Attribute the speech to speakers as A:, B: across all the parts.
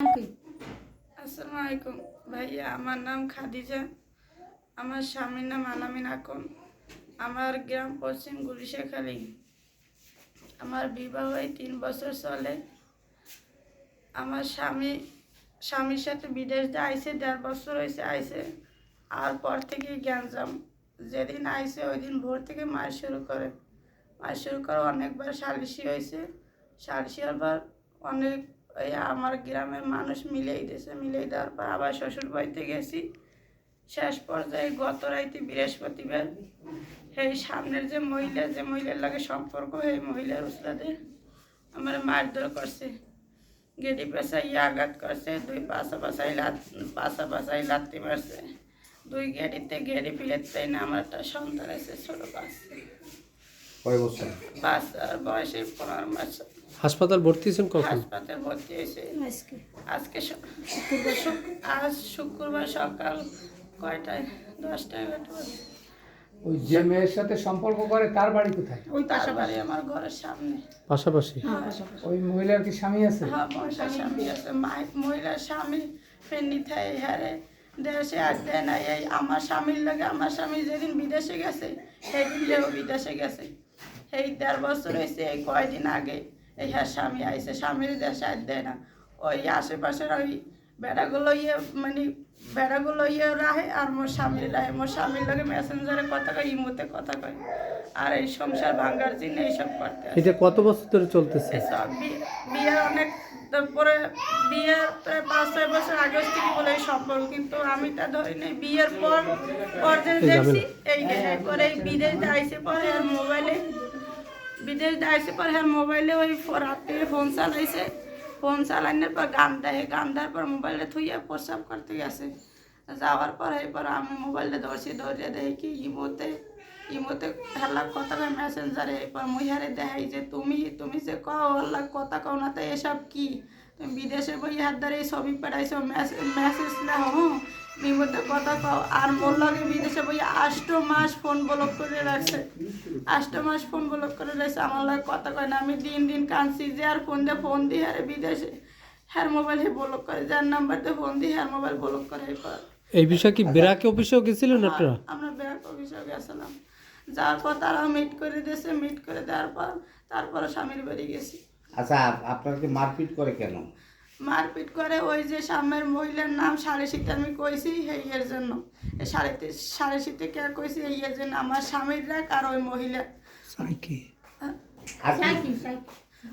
A: আসসালামু আলাইকুম ভাইয়া, আমার নাম খাদিজা। আমার স্বামীর নাম আলামিন আকন। আমার গ্রাম পশ্চিম গুলিশাখালী আমার বিবাহ এই তিন বছর চলে। আমার স্বামী, স্বামীর সাথে বিদেশ দিয়ে আইসে দেড় বছর হয়েছে আইসে আর পর থেকে গ্যাঞ্জাম। যেদিন আইসে ওই দিন ভোর থেকে মার শুরু করে। মার শুরু করে অনেকবার সালিশি হয়েছে সালিশি হবার অনেক ওই আমার গ্রামের মানুষ মিলেই দিয়েছে মিলেই দেওয়ার পর আবার শ্বশুর বাড়িতে গেছি। শেষ পর্যায়ে গত রাইতে বৃহস্পতিবার সেই সামনের যে মহিলা, যে মহিলার লাগে সম্পর্ক এই মহিলার উসলাদে আমার মারধর করছে। গেডি পেশাই আঘাত করছে, দুই পাশা পাশাই লাত পাশা পাশাই লাত্তি মারছে। দুই গেডিতে গেড়ি ফিরেতে না, আমার একটা সন্তান আছে, ছোটো বাচ্চা।
B: কয় বছর?
A: বাচ্চার বয়সে পনেরো মাস
C: হাসপাতাল ভর্তি হয়েছেন কখন?
A: হাসপাতালে ভর্তি হয়েছে। আজকে। আজ শুক্রবার সকাল কয়টায়? দশটা এগারোটা বাজে।
D: ওই যে মেয়ের সাথে সম্পর্ক করে তার বাড়ি কোথায়?
A: তার বাড়ি আমার ঘরের সামনে।
C: পাশাপাশি?
D: ওই মহিলার কি স্বামী আছে?
A: হ্যাঁ মহিলার স্বামী আছে। মহিলার স্বামী ফেন্নি থাই হারে দেশে আর দেয় না এই আমার স্বামীর লাগে আমার স্বামী যেদিন বিদেশে গেছে সেদিন যেও বিদেশে গেছে। এই দেড় বছর হয়েছে এই কয়দিন আগে এই হ্যাঁ স্বামী আইসে স্বামীর দেশে আর দেয় না। ওই আশেপাশের ওই বেড়াগুলো ইয়ে মানে বেড়াগুলো ইয়ে রাহে আর মোর স্বামীর রাহে। মোর স্বামীর লাগে মেসেঞ্জারে কথা কয় ইমোতে কথা কয়। আর এই সংসার ভাঙ্গার জন্য এইসব করতে।
C: এটা কত বছর ধরে চলতেছে?
A: এসব বি- বিয়ের অনেক তারপরে বিয়ের প্রায় পাঁচ ছয় বছর আগে থেকে বলে এই সম্পর্ক কিন্তু আমি তা ধরি নাই বিয়ের পর পর যে দেখছি এই পরে এই বিদেশ আইসে পরে আর মোবাইলে বিদেশ আইসে পরে আর মোবাইলে ওই রাত্রে ফোন চালাইছে। ফোন চালানোর পর গান দেয় গান দেওয়ার পর মোবাইলে থুইয়া প্রস্রাব করতে গেছে যাওয়ার পর এরপর আমি মোবাইলটা ধরছি ধরে দেখি কি ইমোতে ইমোতে হেলা কথা কয় মেসেঞ্জারে এরপর মুইহারে দেখাই যে তুমি তুমি যে কও আল্লাহ কথা কও না তো এসব কি? তুমি বিদেশে বই হাত ধরে ছবি পাঠাইছো মেসেজ লেখো ইমোতে কথা কও। আর মোর লগে বিদেশে বই আষ্ট মাস ফোন ব্লক করে রাখছে। আষ্ট মাস ফোন ব্লক করে রাখছে। আমার লাগে কথা কয় না। আমি দিন দিন কাঁদছি যে আর ফোন দিয়ে ফোন দিয়ে আরে বিদেশে। হ্যার মোবাইল হে ব্লক করে। যার নাম্বার দিয়ে ফোন দিয়ে হ্যার মোবাইল ব্লক করে।
C: এই বিষয়ে কি বেরাকে অফিসেও গেছিলেন আপনারা?
A: আমরা ব্যাংক অফিসে গেছিলাম। যাওয়ার পর তারাও মিট করে দিয়েছে মিট করে দেওয়ার পর তারপরে স্বামীর বাড়ি গেছি।
B: আচ্ছা আপনাকে মারপিট করে কেন?
A: মারপিট করে ওই যে সামনের মহিলার নাম সাড়ে শীতে আমি কইছি এই এর জন্য। সাড়ে তি- সাড়ে শীতে কে কইছি এই এর জন্য? আমার স্বামীর রাখ আর ওই মহিলা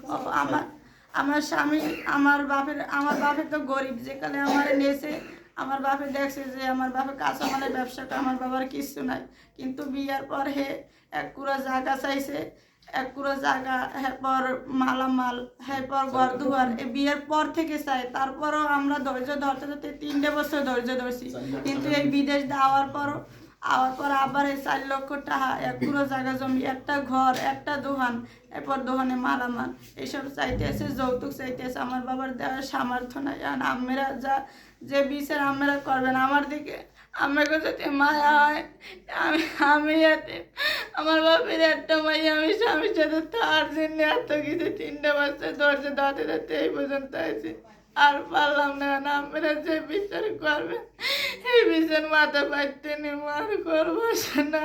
A: ও আমার আমার স্বামী আমার বাপের আমার বাপের তো গরিব যেখানে আমার নেছে আমার বাপে দেখছে যে আমার বাপের কাঁচামালের ব্যবসাটা আমার বাবার কিছু নাই। কিন্তু বিয়ার পর হে এক কুড়া জায়গা চাইছে এক কুড়া জায়গা এরপর মালামাল এরপর ঘর দুয়ার। এ বিয়ের পর থেকে চাই তারপরও আমরা ধৈর্য ধরতে ধরতে তিনটে বছর ধৈর্য ধরছি। কিন্তু এই বিদেশ দেওয়ার পরও আওয়ার পর আবার এই চার লক্ষ টাকা, এক পুরো জায়গা জমি, একটা ঘর, একটা দোকান, এরপর দোকানে মালামাল। এইসব চাইতে আছে যৌতুক চাইতেছে, আমার বাবার দেওয়ার সামর্থ্য নাই। আর আমেরা যা, যে বিচার আমেরা করবেন আমার দিকে আমাকে যদি মায়া হয়, আমি আমি এতে, আমার বাপের একটা মাইয়া, আমি স্বামীর সাথে তার জন্য এত কিছু তিনটে বছর ধৈর্য ধরতে ধরতে এই পর্যন্ত আছি আর পারলাম না আমরা যে বিচার করবেন এই বিচার মাথা পাইতে নেব আর করব না